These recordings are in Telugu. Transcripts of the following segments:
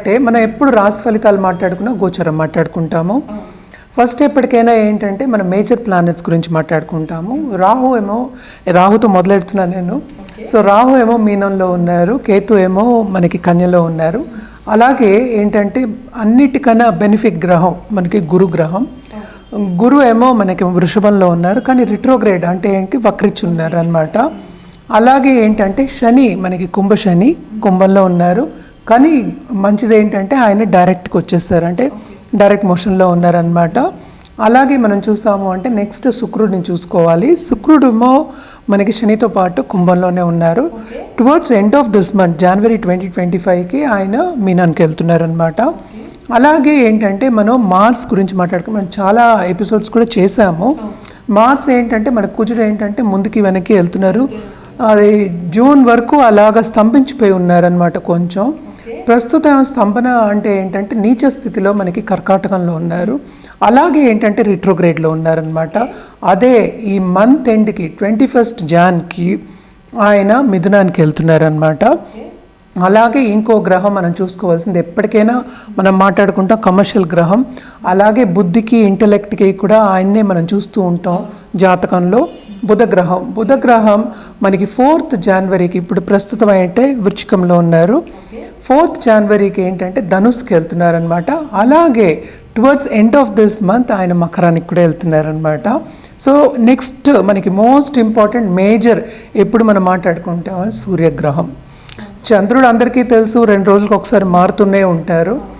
అంటే మనం ఎప్పుడు రాశి ఫలితాలు మాట్లాడుకున్నా గోచరం మాట్లాడుకుంటాము. ఫస్ట్ ఎప్పటికైనా ఏంటంటే మనం మేజర్ ప్లానెట్స్ గురించి మాట్లాడుకుంటాము. రాహు ఏమో రాహుతో మొదలెడుతున్నాను నేను. సో రాహు ఏమో మీనంలో ఉన్నారు కేతు ఏమో మనకి కన్యలో ఉన్నారు. అలాగే ఏంటంటే అన్నిటికన్నా బెనిఫిట్ గ్రహం మనకి గురు గ్రహం. గురు ఏమో మనకి వృషభంలో ఉన్నారు కానీ రిట్రోగ్రేడ్ అంటే ఏంటి? వక్రించి ఉన్నారు అనమాట అలాగే ఏంటంటే శని మనకి కుంభ శని కుంభంలో ఉన్నారు. కానీ మంచిది ఏంటంటే ఆయన డైరెక్ట్కి వచ్చేసారు. అంటే డైరెక్ట్ మోషన్లో ఉన్నారనమాట అలాగే మనం చూసాము అంటే నెక్స్ట్ శుక్రుడిని చూసుకోవాలి. శుక్రుడుమో మనకి శనితో పాటు కుంభంలోనే ఉన్నారు. Towards end of this month January twenty twenty ఫైవ్కి ఆయన మీనానికి వెళ్తున్నారనమాట అలాగే ఏంటంటే మనం మార్స్ గురించి మాట్లాడుకుని మనం చాలా ఎపిసోడ్స్ కూడా చేసాము. మార్స్ ఏంటంటే మన కుజుడు ఏంటంటే ముందుకి వెనక్కి వెళ్తున్నారు. అది జూన్ వరకు అలాగా స్తంభించిపోయి ఉన్నారనమాట కొంచెం. ప్రస్తుతం స్తంభన అంటే ఏంటంటే నీచ స్థితిలో మనకి కర్కాటకంలో ఉన్నారు. అలాగే ఏంటంటే రిట్రోగ్రేడ్లో ఉన్నారనమాట అదే ఈ మంత్ ఎండ్కి ట్వంటీ ఫస్ట్ జాన్కి ఆయన మిథునానికి వెళ్తున్నారనమాట అలాగే ఇంకో గ్రహం మనం చూసుకోవాల్సింది ఎప్పటికైనా మనం మాట్లాడుకుంటాం కమర్షియల్ గ్రహం. అలాగే బుద్ధికి ఇంటలెక్ట్కి కూడా ఆయన్నే మనం చూస్తూ ఉంటాం జాతకంలో. బుధగ్రహం. బుధగ్రహం మనకి ఫోర్త్ జనవరికి ఇప్పుడు ప్రస్తుతం అయితే వృచ్చికంలో ఉన్నారు. ఫోర్త్ జనవరికి ఏంటంటే ధనుస్కి వెళ్తున్నారనమాట అలాగే towards end of this month ఆయన మకరానికి కూడా వెళ్తున్నారనమాట సో నెక్స్ట్ మనకి మోస్ట్ ఇంపార్టెంట్ మేజర్ ఎప్పుడు మనం మాట్లాడుకుంటాం సూర్యగ్రహం. చంద్రుడు అందరికీ తెలుసు రెండు రోజులకు ఒకసారి మారుతూనే ఉంటారు.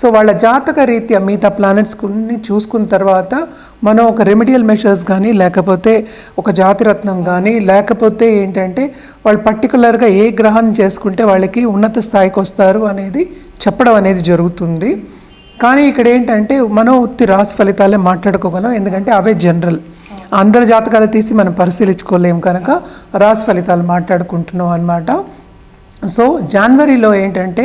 సో వాళ్ళ జాతక రీత్యా మిగతా ప్లానెట్స్ కొన్ని చూసుకున్న తర్వాత మనం ఒక రెమిడియల్ మెషర్స్ కానీ లేకపోతే ఒక జాతిరత్నం కానీ లేకపోతే ఏంటంటే వాళ్ళు పర్టికులర్గా ఏ గ్రహాన్ని చేసుకుంటే వాళ్ళకి ఉన్నత స్థాయికి వస్తారు అనేది చెప్పడం అనేది జరుగుతుంది. కానీ ఇక్కడ ఏంటంటే మనం ఉత్తి రాశి ఫలితాలే మాట్లాడుకోగలం ఎందుకంటే అవే జనరల్ అందరి జాతకాలు తీసి మనం పరిశీలించుకోలేం కనుక రాశి ఫలితాలు మాట్లాడుకుంటున్నాం అన్నమాట. సో జనవరిలో ఏంటంటే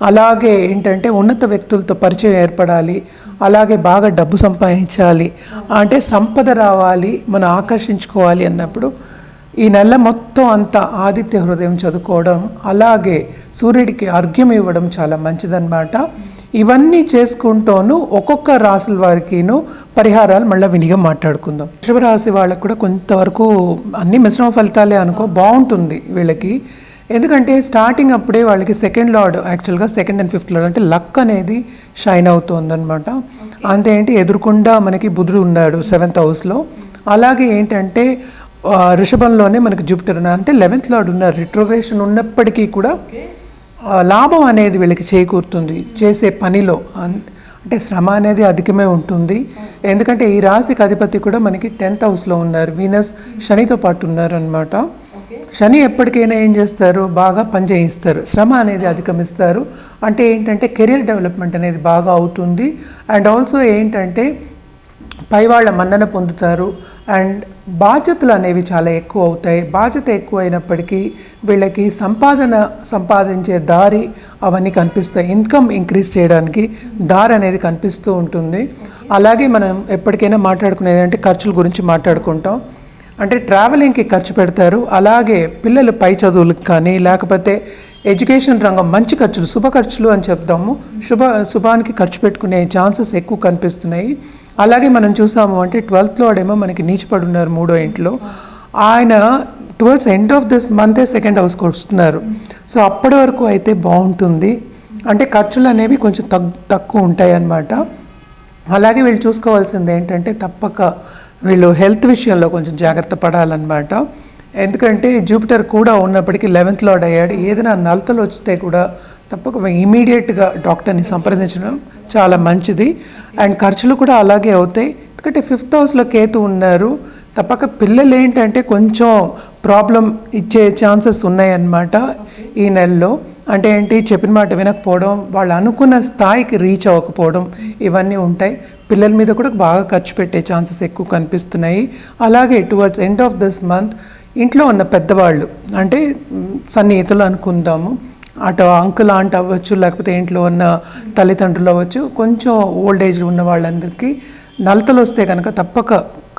అలాగే ఏంటంటే ఉన్నత వ్యక్తులతో పరిచయం ఏర్పడాలి అలాగే బాగా డబ్బు సంపాదించాలి అంటే సంపద రావాలి మనం ఆకర్షించుకోవాలి అన్నప్పుడు ఈ నెల మొత్తం అంతా ఆదిత్య హృదయం చదువుకోవడం అలాగే సూర్యుడికి అర్ఘ్యం ఇవ్వడం చాలా మంచిదన్నమాట. ఇవన్నీ చేసుకుంటూను ఒక్కొక్క రాసుల వారికిను పరిహారాలు మళ్ళీ వినిగా మాట్లాడుకుందాం. వృషభ రాశి వాళ్ళకి కూడా కొంతవరకు అన్ని మిశ్రమ ఫలితాలే అనుకో బాగుంటుంది వీళ్ళకి. ఎందుకంటే స్టార్టింగ్ అప్పుడే వాళ్ళకి సెకండ్ లార్డ్ యాక్చువల్గా సెకండ్ అండ్ ఫిఫ్త్ లార్డ్ అంటే లక్ అనేది షైన్ అవుతుందన్నమాట. అంతే ఏంటి ఎదురుకుండా మనకి బుధుడు ఉన్నాడు సెవెంత్ హౌస్లో అలాగే ఏంటంటే ఆ, వృషభంలోనే మనకి జూపిటర్ ఉన్నారు. అంటే లెవెన్త్ లార్డ్ ఉన్నారు. రిట్రోగ్రేషన్ ఉన్నప్పటికీ కూడా లాభం అనేది వీళ్ళకి చేకూరుతుంది చేసే పనిలో. అంటే శ్రమ అనేది అధికమే ఉంటుంది. ఎందుకంటే ఈ రాశికి అధిపతి కూడా మనకి టెన్త్ హౌస్లో ఉన్నారు. వీనస్ శనితో పాటు ఉన్నారు అనమాట శని ఎప్పటికైనా ఏం చేస్తారు? బాగా పని చేయిస్తారు. శ్రమ అనేది అధిగమిస్తారు అంటే ఏంటంటే కెరీర్ డెవలప్మెంట్ అనేది బాగా అవుతుంది. అండ్ ఆల్సో ఏంటంటే పై వాళ్ళ మన్నన పొందుతారు. అండ్ బాధ్యతలు అనేవి చాలా ఎక్కువ అవుతాయి. బాధ్యత ఎక్కువ అయినప్పటికీ వీళ్ళకి సంపాదన సంపాదించే దారి అవన్నీ కనిపిస్తాయి. ఇన్కమ్ ఇంక్రీజ్ చేయడానికి దారి అనేది కనిపిస్తూ ఉంటుంది. అలాగే మనం ఎప్పటికైనా మాట్లాడుకునేది అంటే ఖర్చుల గురించి మాట్లాడుకుంటాం. అంటే ట్రావెలింగ్కి ఖర్చు పెడతారు. అలాగే పిల్లలు పై చదువులకు కానీ లేకపోతే ఎడ్యుకేషన్ రంగం మంచి ఖర్చులు శుభ ఖర్చులు అని చెప్తాము. శుభ శుభానికి ఖర్చు పెట్టుకునే ఛాన్సెస్ ఎక్కువ కనిపిస్తున్నాయి. అలాగే మనం చూసాము అంటే ట్వెల్త్లో ఆడేమో మనకి నీచిపడి ఉన్నారు మూడో ఇంట్లో. ఆయన టువర్డ్స్ ఎండ్ ఆఫ్ దిస్ మంతే సెకండ్ హౌస్కి వస్తున్నారు. సో అప్పటి వరకు అయితే బాగుంటుంది. అంటే ఖర్చులు అనేవి కొంచెం తగ్ తక్కువ ఉంటాయి అన్నమాట అలాగే వీళ్ళు చూసుకోవాల్సింది ఏంటంటే తప్పక వీళ్ళు హెల్త్ విషయంలో కొంచెం జాగ్రత్త పడాలన్నమాట. ఎందుకంటే జూపిటర్ కూడా ఉన్నప్పటికీ లెవెన్త్ లార్డ్ అయ్యాడు. ఏదైనా నలతలు వస్తే కూడా తప్పక ఇమీడియట్గా డాక్టర్ని సంప్రదించడం చాలా మంచిది. అండ్ ఖర్చులు కూడా అలాగే అవుతాయి. ఎందుకంటే ఫిఫ్త్ హౌస్లో కేతు ఉన్నారు. తప్పక పిల్లలు ఏంటంటే కొంచెం ప్రాబ్లం ఇచ్చే ఛాన్సెస్ ఉన్నాయన్నమాట ఈ నెలలో. అంటే ఏంటి? చెప్పిన మాట వినకపోవడం వాళ్ళు అనుకున్న స్థాయికి రీచ్ అవ్వకపోవడం ఇవన్నీ ఉంటాయి. పిల్లల మీద కూడా బాగా ఖర్చు పెట్టే ఛాన్సెస్ ఎక్కువ కనిపిస్తున్నాయి. అలాగే towards end of this month ఇంట్లో ఉన్న పెద్దవాళ్ళు అంటే సన్నిహితులు అనుకుందాము. అటు అంకుల్ ఆంట్ అవ్వచ్చు లేకపోతే ఇంట్లో ఉన్న తల్లిదండ్రులు అవ్వచ్చు కొంచెం ఓల్డ్ ఏజ్ ఉన్న వాళ్ళందరికీ నలతలు వస్తే కనుక తప్పక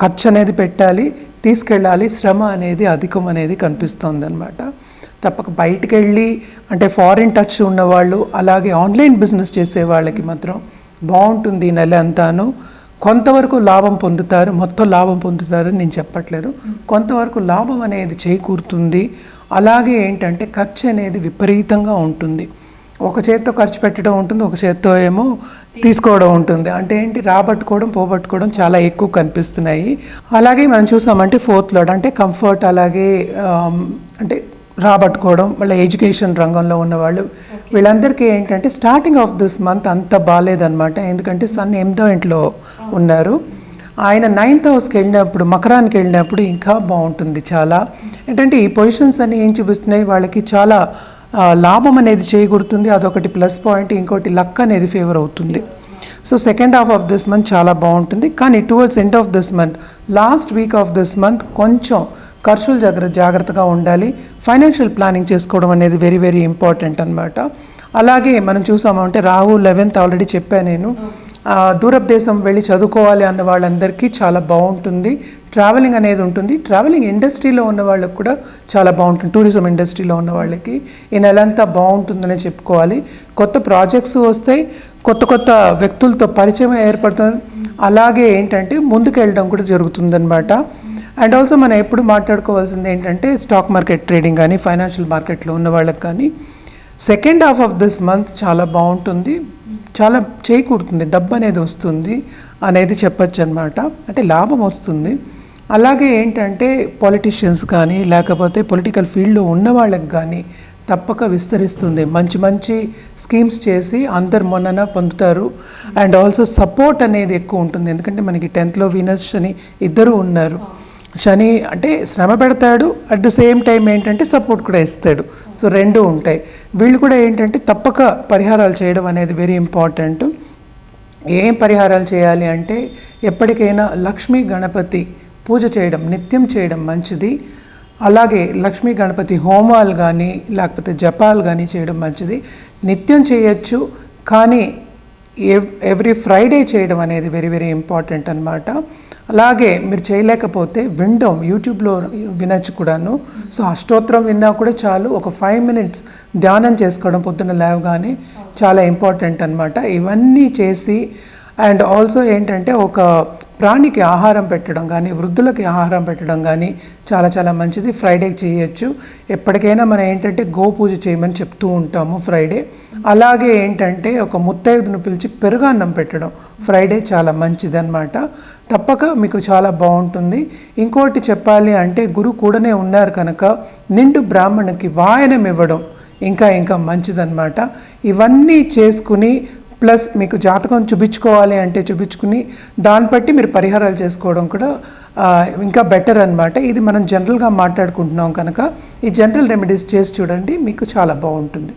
ఖర్చు అనేది పెట్టాలి తీసుకెళ్ళాలి శ్రమ అనేది అధికం అనేది కనిపిస్తుంది అనమాట తప్పక బయటికి వెళ్ళి అంటే ఫారిన్ టచ్ ఉన్నవాళ్ళు అలాగే ఆన్లైన్ బిజినెస్ చేసే వాళ్ళకి మాత్రం బాగుంటుంది ఈ నెల అంతాను. కొంతవరకు లాభం పొందుతారు మొత్తం లాభం పొందుతారు నేను చెప్పట్లేదు. కొంతవరకు లాభం అనేది చేకూరుతుంది. అలాగే ఏంటంటే ఖర్చు అనేది విపరీతంగా ఉంటుంది. ఒక చేత్తో ఖర్చు పెట్టడం ఉంటుంది ఒక చేత్తో ఏమో తీసుకోవడం ఉంటుంది. అంటే ఏంటి రాబట్టుకోవడం పోగొట్టుకోవడం చాలా ఎక్కువ కనిపిస్తున్నాయి. అలాగే మనం చూసామంటే ఫోర్త్ లోడ్ అంటే కంఫర్ట్ అలాగే అంటే రాబట్టుకోవడం వాళ్ళ ఎడ్యుకేషన్ రంగంలో ఉన్న వాళ్ళు వీళ్ళందరికీ ఏంటంటే స్టార్టింగ్ ఆఫ్ దిస్ మంత్ అంత బాగాలేదన్నమాట ఎందుకంటే సన్ ఎనిమిదో ఇంట్లో ఉన్నారు. ఆయన నైన్త్ హౌస్కి వెళ్ళినప్పుడు మకరానికి వెళ్ళినప్పుడు ఇంకా బాగుంటుంది చాలా. ఏంటంటే ఈ పొజిషన్స్ అన్ని ఏం చూపిస్తున్నాయి? వాళ్ళకి చాలా లాభం అనేది చేయకూడుతుంది అదొకటి ప్లస్ పాయింట్. ఇంకోటి లక్ అనేది ఫేవర్ అవుతుంది. So second half of this month చాలా బాగుంటుంది. కానీ towards end of this month last week of this month కొంచెం ఖర్చులు జాగ్రత్త జాగ్రత్తగా ఉండాలి. ఫైనాన్షియల్ ప్లానింగ్ చేసుకోవడం అనేది వెరీ వెరీ ఇంపార్టెంట్ అనమాట అలాగే మనం చూసామంటే రాహు లెవెన్త్ ఆల్రెడీ చెప్పాను నేను. ఆ, దూరపు దేశం వెళ్ళి చదువుకోవాలి అన్న వాళ్ళందరికీ చాలా బాగుంటుంది. ట్రావెలింగ్ అనేది ఉంటుంది. ట్రావెలింగ్ ఇండస్ట్రీలో ఉన్న వాళ్ళకి కూడా చాలా బాగుంటుంది. టూరిజం ఇండస్ట్రీలో ఉన్న వాళ్ళకి. ఈ నెల అంతా బాగుంటుందనే చెప్పుకోవాలి. కొత్త ప్రాజెక్ట్స్ వస్తాయి కొత్త కొత్త వ్యక్తులతో పరిచయం ఏర్పడుతుంది. అలాగే ఏంటంటే ముందుకు వెళ్ళడం కూడా జరుగుతుందన్నమాట. అండ్ ఆల్సో మనం ఎప్పుడు మాట్లాడుకోవాల్సింది ఏంటంటే స్టాక్ మార్కెట్ ట్రేడింగ్ కానీ ఫైనాన్షియల్ మార్కెట్లో ఉన్న వాళ్ళకి కానీ second half of this month చాలా బాగుంటుంది. చాలా చేకూరుతుంది. డబ్బు అనేది వస్తుంది అనేది చెప్పచ్చు అనమాట అంటే లాభం వస్తుంది. అలాగే ఏంటంటే పొలిటీషియన్స్ కానీ లేకపోతే పొలిటికల్ ఫీల్డ్లో ఉన్న వాళ్ళకి కానీ తప్పక విస్తరిస్తుంది. మంచి మంచి స్కీమ్స్ చేసి అందరు మొన్నన పొందుతారు. అండ్ ఆల్సో సపోర్ట్ అనేది ఎక్కువ ఉంటుంది. ఎందుకంటే మనకి టెన్త్లో వీనస్ అని ఇద్దరు ఉన్నారు. శని అంటే శ్రమ పెడతాడు అట్ ద సేమ్ టైం ఏంటంటే సపోర్ట్ కూడా ఇస్తాడు. సో రెండు ఉంటాయి. వీళ్ళు కూడా ఏంటంటే తప్పక పరిహారాలు చేయడం అనేది వెరీ ఇంపార్టెంట్ ఏం పరిహారాలు చేయాలి అంటే ఎప్పటికైనా లక్ష్మీ గణపతి పూజ చేయడం నిత్యం చేయడం మంచిది. అలాగే లక్ష్మీ గణపతి హోమాలు కానీ లేకపోతే జపాలు కానీ చేయడం మంచిది. నిత్యం చేయొచ్చు కానీ ఎవ్ ఎవ్రీ ఫ్రైడే చేయడం అనేది వెరీ వెరీ ఇంపార్టెంట్ అనమాట అలాగే మీరు చేయలేకపోతే వినడం యూట్యూబ్లో వినొచ్చు కూడాను. సో అష్టోత్తరం విన్నా కూడా చాలు ఒక ఫైవ్ మినిట్స్ ధ్యానం చేసుకోవడం పొద్దున్న లేవగానే చాలా ఇంపార్టెంట్ అనమాట ఇవన్నీ చేసి అండ్ ఆల్సో ఏంటంటే ఒక ప్రాణికి ఆహారం పెట్టడం కానీ వృద్ధులకి ఆహారం పెట్టడం కానీ చాలా చాలా మంచిది. ఫ్రైడే చేయొచ్చు. ఎప్పటికైనా మనం ఏంటంటే గో పూజ చేయమని చెప్తూ ఉంటాము ఫ్రైడే అలాగే ఏంటంటే ఒక ముత్తైదును పిలిచి పెరుగన్నం పెట్టడం ఫ్రైడే చాలా మంచిది అనమాట తప్పక మీకు చాలా బాగుంటుంది. ఇంకోటి చెప్పాలి అంటే గురు కూడానే ఉన్నారు కనుక నిండు బ్రాహ్మణుకి వాయనం ఇవ్వడం ఇంకా ఇంకా మంచిదన్నమాట. ఇవన్నీ చేసుకుని ప్లస్ మీకు జాతకం చూపించుకోవాలి అంటే చూపించుకుని దాన్ని బట్టి మీరు పరిహారాలు చేసుకోవడం కూడా ఇంకా బెటర్ అన్నమాట. ఇది మనం జనరల్గా మాట్లాడుకుంటున్నాం కనుక ఈ జనరల్ రెమెడీస్ చేసి చూడండి మీకు చాలా బాగుంటుంది.